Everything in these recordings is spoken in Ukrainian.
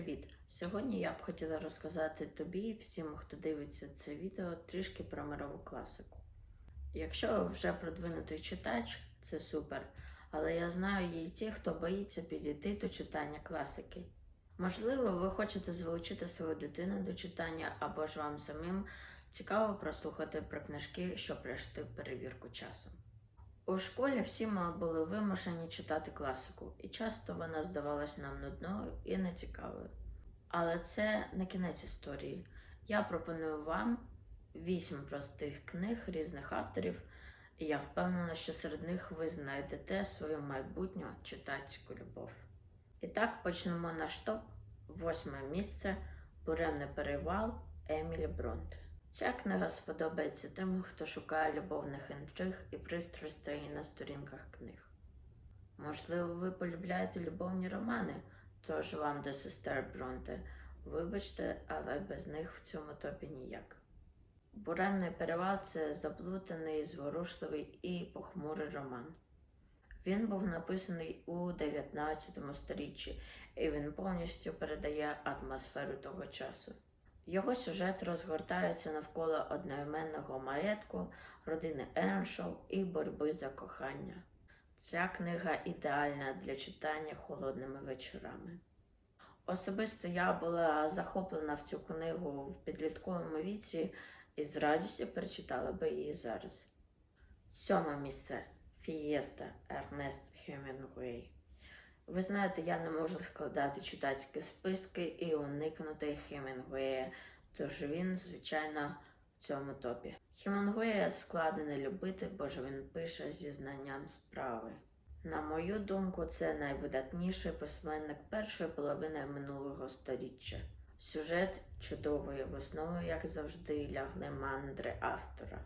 Привіт! Сьогодні я б хотіла розказати тобі і всім, хто дивиться це відео, трішки про мирову класику. Якщо вже продвинутий читач, це супер, але я знаю є ті, хто боїться підійти до читання класики. Можливо, ви хочете залучити свою дитину до читання, або ж вам самим цікаво прослухати про книжки, що пройшли перевірку часу. У школі всі ми були вимушені читати класику, і часто вона здавалась нам нудною і нецікавою. Але це не кінець історії. Я пропоную вам вісім простих книг різних авторів, і я впевнена, що серед них ви знайдете свою майбутню читацьку любов. І так почнемо наш топ. Восьме місце Буремний перевал Емілі Бронте. Ця книга сподобається тим, хто шукає любовних інтриг і пристрастей на сторінках книг. Можливо, ви полюбляєте любовні романи, тож вам до сестер Бронте. Вибачте, але без них в цьому топі ніяк. Буремний перевал це заплутаний, зворушливий і похмурий роман. Він був написаний у 19 сторіччі, і він повністю передає атмосферу того часу. Його сюжет розгортається навколо одноіменного маєтку, родини Еншоу і боротьби за кохання. Ця книга ідеальна для читання холодними вечорами. Особисто я була захоплена в цю книгу в підлітковому віці і з радістю перечитала би її зараз. Сьоме місце Фієста Ернест Хемінгуей. Ви знаєте, я не можу складати читацькі списки і уникнути Хемінгуея, тож він, звичайно, в цьому топі. Хемінгуея складно не любити, бо ж він пише зі знанням справи. На мою думку, це найвидатніший письменник першої половини минулого століття. Сюжет чудовий, в основу, як завжди, лягли мандри автора.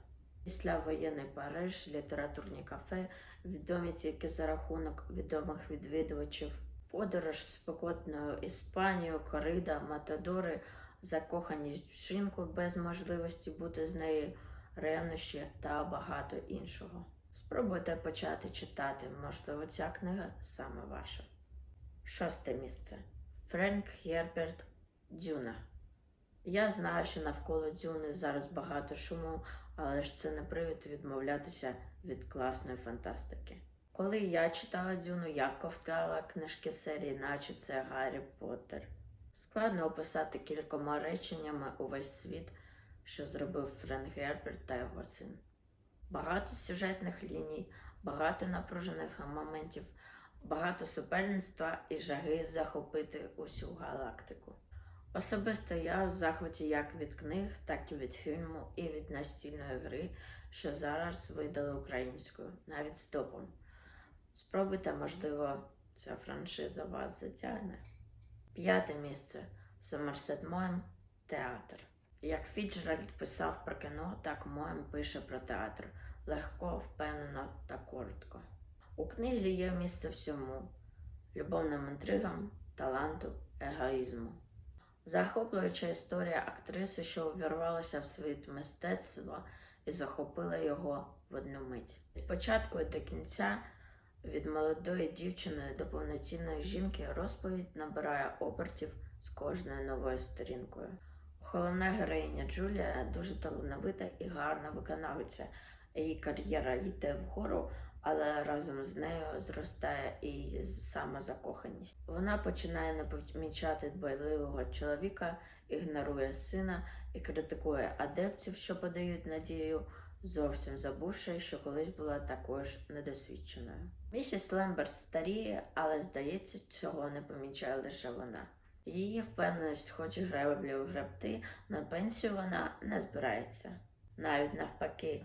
Після воєнний Париж, літературні кафе, відомі тільки за рахунок відомих відвідувачів, подорож спекотною Іспанією, корида, матадори, закоханість в жінку без можливості бути з нею, ревнощі та багато іншого. Спробуйте почати читати, можливо, ця книга саме ваша. Шосте місце Френк Герберт Дюна. Я знаю, що навколо Дюни зараз багато шуму, але ж це не привід відмовлятися від класної фантастики. Коли я читала Дюну, я ковтала книжки серії, наче це Гаррі Поттер. Складно описати кількома реченнями увесь світ, що зробив Френк Герберт та його син. Багато сюжетних ліній, багато напружених моментів, багато суперництва і жаги захопити усю галактику. Особисто я в захваті як від книг, так і від фільму і від настільної гри, що зараз видали українською, навіть з топом. Спробуйте, можливо, ця франшиза вас затягне. П'яте місце Сомерсет Моєм театр. Як Фіджеральд писав про кіно, так Моєм пише про театр легко, впевнено та коротко. У книзі є місце всьому любовним інтригам, таланту, егоїзму. Захоплююча історія актриси, що увірвалася в світ мистецтва і захопила його в одну мить. Від початку і до кінця, від молодої дівчини до повноцінної жінки, розповідь набирає обертів з кожною новою сторінкою. Головна героїня Джулія дуже талановита і гарна виконавиця. Її кар'єра йде вгору, але разом з нею зростає і самозакоханість. Вона починає не помічати дбайливого чоловіка, ігнорує сина і критикує адептів, що подають надію, зовсім забувши, що колись була такою ж недосвідченою. Місіс Лемберт старіє, але здається, цього не помічає лише вона. Її впевненість, хоч і греблю гребти, на пенсію вона не збирається. Навіть навпаки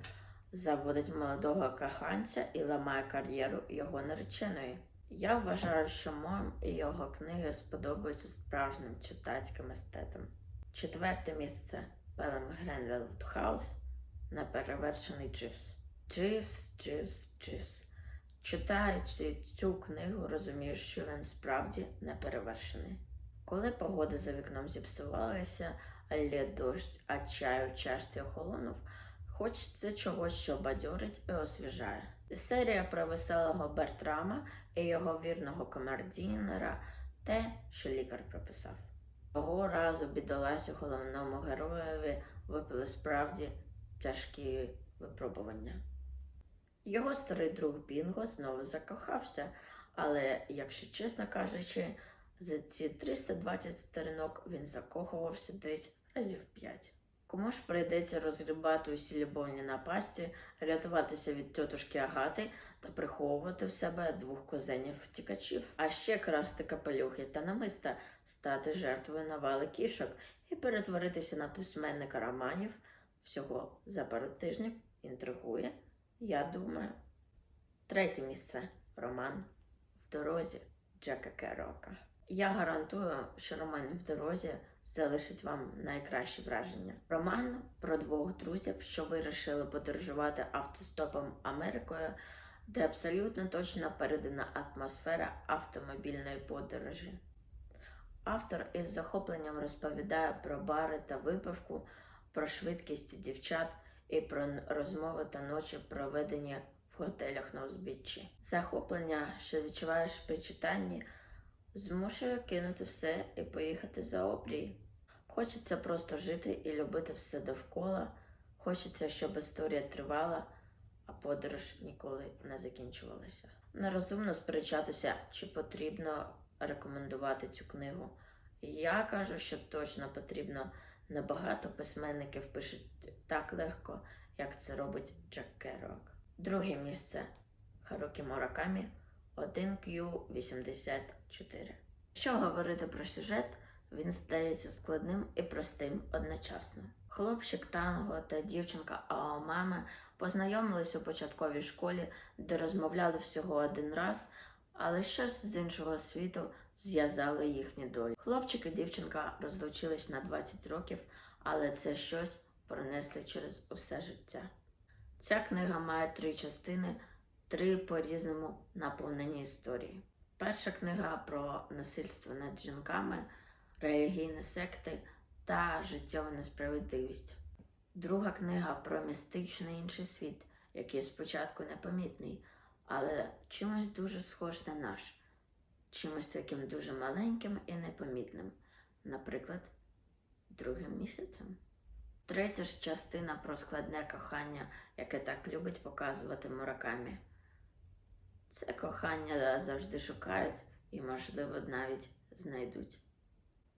заводить молодого коханця і ламає кар'єру його нареченої. Я вважаю, що Моєм і його книги сподобаються справжнім читацьким естетам. Четверте місце Пелем Гренвелл Хаус Неперевершений Дживс. Дживс, Дживс, Дживс. Читаючи цю книгу, розумієш, що він справді неперевершений. Коли погода за вікном зіпсувалася, але дощ, а чай у чашці охолонув, Хочеться чогось, що бадьорить і освіжає. Серія про веселого Бертрама і його вірного комердінера те, що лікар прописав. Того разу бідоласі головному героєві випали справді тяжкі випробування. Його старий друг Бінго знову закохався, але, якщо чесно кажучи, за ці 320 сторінок він закохувався десь разів 5. Кому ж прийдеться розгрібати усі любовні напасті, рятуватися від тьотушки Агати та приховувати в себе двох козенів втікачів, а ще красти капелюхи та намиста, стати жертвою навали кішок і перетворитися на письменника романів всього за пару тижнів інтригує, я думаю. Третє місце роман в дорозі Джека Керрока. Я гарантую, що роман в дорозі залишить вам найкращі враження. Роман про двох друзів, що вирішили подорожувати автостопом Америкою, де абсолютно точно передана атмосфера автомобільної подорожі. Автор із захопленням розповідає про бари та випивку, про швидкість дівчат і про розмови та ночі, проведені в готелях на узбіччі. Захоплення, що відчуваєш при читанні, змушує кинути все і поїхати за обрій. Хочеться просто жити і любити все довкола. Хочеться, щоб історія тривала, а подорож ніколи не закінчувалася. Нерозумно сперечатися, чи потрібно рекомендувати цю книгу. Я кажу, що точно потрібно. Небагато письменників пишуть так легко, як це робить Джек Керрок. Друге місце Харукі Муракамі 1Q84. Якщо говорити про сюжет, він здається складним і простим одночасно. Хлопчик Танго та дівчинка Аомами познайомились у початковій школі, де розмовляли всього один раз, але щось з іншого світу зв'язало їхні долі. Хлопчик і дівчинка розлучились на 20 років, але це щось пронесли через усе життя. Ця книга має три частини, три по-різному наповнені історії. Перша книга про насильство над жінками, релігійні секти та життєву несправедливість. Друга книга про містичний інший світ, який спочатку непомітний, але чимось дуже схож на наш, чимось таким дуже маленьким і непомітним, наприклад, другим місяцем. Третя ж частина про складне кохання, яке так любить показувати Муракамі. Це кохання завжди шукають і, можливо, навіть знайдуть.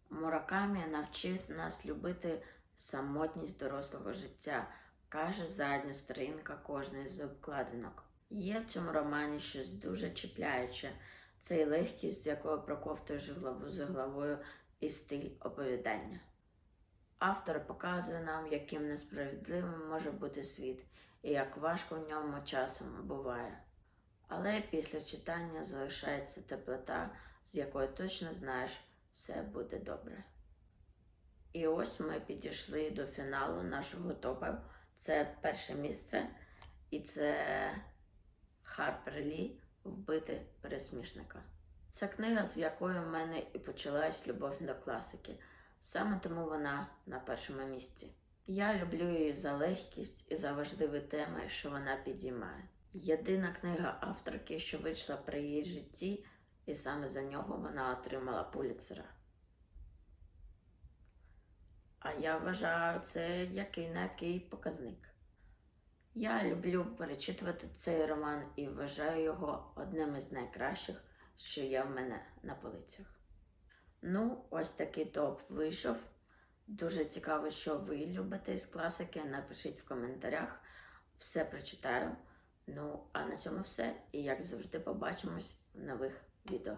Муракамі навчив нас любити самотність дорослого життя, каже задня сторінка кожної з обкладинок. Є в цьому романі щось дуже чіпляюче, це і легкість, з якою проковтуєш главу за главою, і стиль оповідання. Автор показує нам, яким несправедливим може бути світ і як важко в ньому часом буває. Але після читання залишається теплота, з якою точно знаєш, все буде добре. І ось ми підійшли до фіналу нашого топу. Це перше місце, і це Харпер Лі Вбити пересмішника. Це книга, з якою в мене і почалась любов до класики. Саме тому вона на першому місці. Я люблю її за легкість і за важливі теми, що вона підіймає. Єдина книга авторки, що вийшла при її житті, і саме за нього вона отримала Пуліцера. А я вважаю це який на показник. Я люблю перечитувати цей роман і вважаю його одним із найкращих, що є в мене на полицях. Ну, ось такий топ вийшов. Дуже цікаво, що ви любите з класики. Напишіть в коментарях. Все прочитаю. Ну, а на цьому все. І як завжди, побачимось в нових відео.